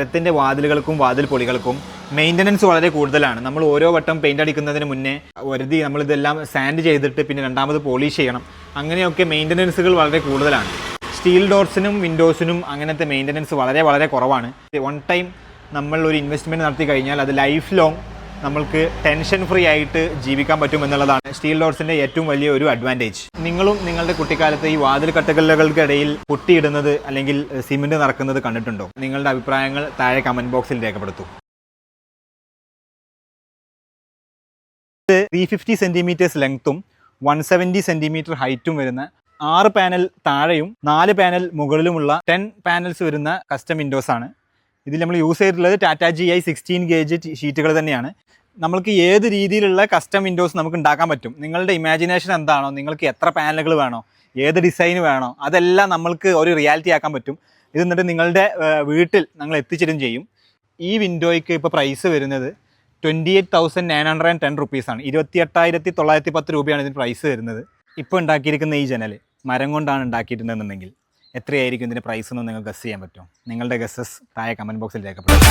മരത്തിന്റെ വാതിലുകൾക്കും വാതിൽ പൊളികൾക്കും മെയിന്റനൻസ് വളരെ കൂടുതലാണ്. നമ്മൾ ഓരോ വട്ടം പെയിന്റ് അടിക്കുന്നതിന് മുന്നേ ഒരുതി നമ്മളിതെല്ലാം സാൻഡ് ചെയ്തിട്ട് പിന്നെ രണ്ടാമത് പോളിഷ് ചെയ്യണം. അങ്ങനെയൊക്കെ മെയിന്റനൻസുകൾ വളരെ കൂടുതലാണ്. സ്റ്റീൽ ഡോർസിനും വിൻഡോസിനും അങ്ങനത്തെ മെയിന്റനൻസ് വളരെ വളരെ കുറവാണ്. വൺ ടൈം നമ്മൾ ഒരു ഇൻവെസ്റ്റ്മെന്റ് നടത്തി കഴിഞ്ഞാൽ അത് ലൈഫ് ലോങ് നമ്മൾക്ക് ടെൻഷൻ ഫ്രീ ആയിട്ട് ജീവിക്കാൻ പറ്റും എന്നുള്ളതാണ് സ്റ്റീൽ ഡോർസിന്റെ ഏറ്റവും വലിയ ഒരു അഡ്വാന്റേജ് നിങ്ങളും നിങ്ങളുടെ കുട്ടിക്കാലത്ത് ഈ വാതിൽ കട്ടകലുകൾക്കിടയിൽ പൊട്ടിയിടുന്നത് അല്ലെങ്കിൽ സിമെന്റ് നടക്കുന്നത് കണ്ടിട്ടുണ്ടോ? നിങ്ങളുടെ അഭിപ്രായങ്ങൾ താഴെ കമന്റ് ബോക്സിൽ രേഖപ്പെടുത്തൂ. ത്രീ ഫിഫ്റ്റി സെന്റിമീറ്റേഴ്സ് ലെങ്ത്തും വൺ സെവന്റി സെന്റിമീറ്റർ ഹൈറ്റും വരുന്ന ആറ് പാനൽ താഴെയും നാല് പാനൽ മുകളിലുമുള്ള ടെൻ പാനൽസ് വരുന്ന കസ്റ്റം വിൻഡോസ് ആണ്. ഇതിൽ നമ്മൾ യൂസ് ചെയ്തിട്ടുള്ളത് Tata G I sixteen gauge ഷീറ്റുകൾ തന്നെയാണ്. നമ്മൾക്ക് ഏത് രീതിയിലുള്ള കസ്റ്റം വിൻഡോസ് നമുക്ക് ഉണ്ടാക്കാൻ പറ്റും? നിങ്ങളുടെ ഇമാജിനേഷൻ എന്താണോ? നിങ്ങൾക്ക് എത്ര പാനലുകൾ വേണോ? ഏത് ഡിസൈൻ വേണോ? അതെല്ലാം നമ്മൾക്ക് ഒരു റിയാലിറ്റി ആക്കാൻ പറ്റും. ഇത് എന്നിട്ട് നിങ്ങളുടെ വീട്ടിൽ ഞങ്ങൾ എത്തിച്ചേരും ചെയ്യും. ഈ വിൻഡോയ്ക്ക് ഇപ്പോൾ പ്രൈസ് വരുന്നത് twenty eight thousand nine hundred and ten റുപ്പീസാണ് ഇരുപത്തി എട്ടായിരത്തി തൊള്ളായിരത്തി പത്ത് രൂപയാണ് ഇതിന് പ്രൈസ് വരുന്നത്. ഇപ്പോൾ ഉണ്ടാക്കിയിരിക്കുന്ന ഈ ജനൽ മരം കൊണ്ടാണ് ഉണ്ടാക്കിയിട്ടുണ്ടെന്നുണ്ടെങ്കിൽ. എത്രയായിരിക്കും ഇതിന്റെ പ്രൈസ് എന്ന് നിങ്ങൾക്ക് ഗസ് ചെയ്യാൻ പറ്റുമോ നിങ്ങളുടെ ഗസ്സസ് താഴെ കമന്റ് ബോക്സിൽ രേഖപ്പെടുത്തും